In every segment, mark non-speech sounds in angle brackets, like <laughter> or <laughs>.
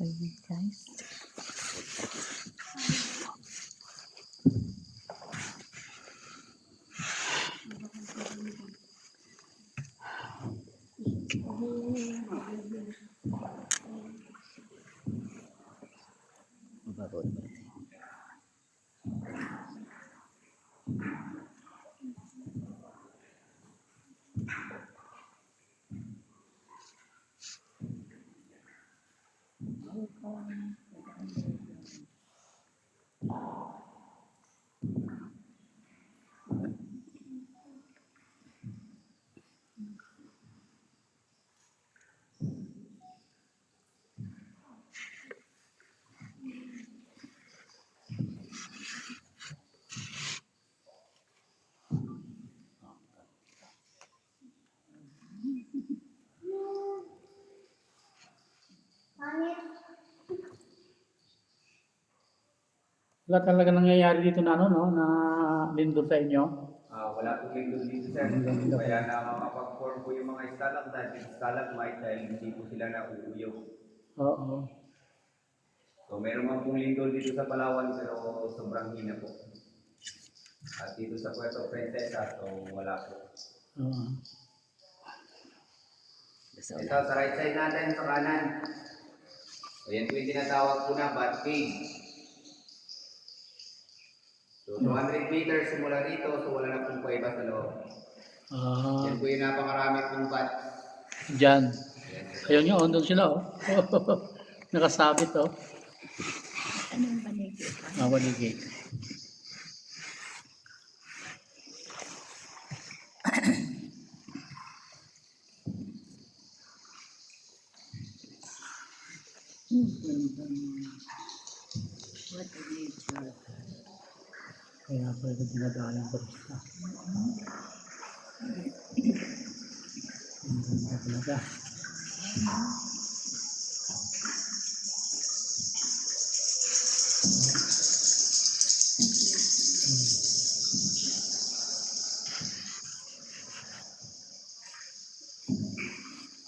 So yun guys. Mababot 嗯。Wala talaga nangyayari dito na ano, no? Na lindol sa inyo. Ah, wala po lindol dito sir. Kaya na makapag-form po yung mga stalagmite at stalagmite dahil hindi po sila nauuyo. Oo. So meron man pong lindol dito sa Palawan pero sobrang hina po. At dito sa Puerto Princesa, so wala po. Oo. Ito sa right side natin sa kanan. So yan po yung tinatawag po na bat cave. So 200 meters simula rito, so wala na pong paiba sa loob. Ah, Yan po yung napakarami pong bat. dyan. Yan. Ayun oh, doon sila, oh. <laughs> Nakasabit, oh. Anong panigit? Ah, waligay. What Kaya pala ito dinadaan ko rin sa. Ang ganda talaga.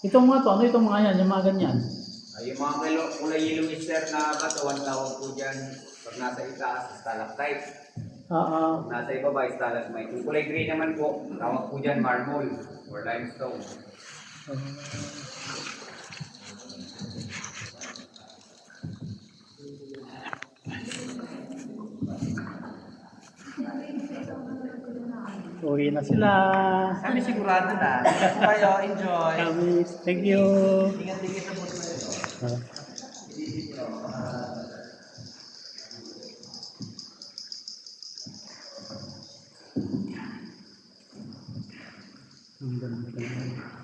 Itong mga to, ano itong mga yan, yung mga ganyan? Ay, yung mga kulay yellow mister na batawan tawag po dyan. Pag nasa itaas, stalactite. Ah, ah, Pag nasa ibaba, stalagmite. Yung kulay green naman po, tawag po dyan marble or limestone. uwi na sila. Kami sigurado na. Kayo. Enjoy. Kami, thank you. Ingat-ingat sa buto ito. dan.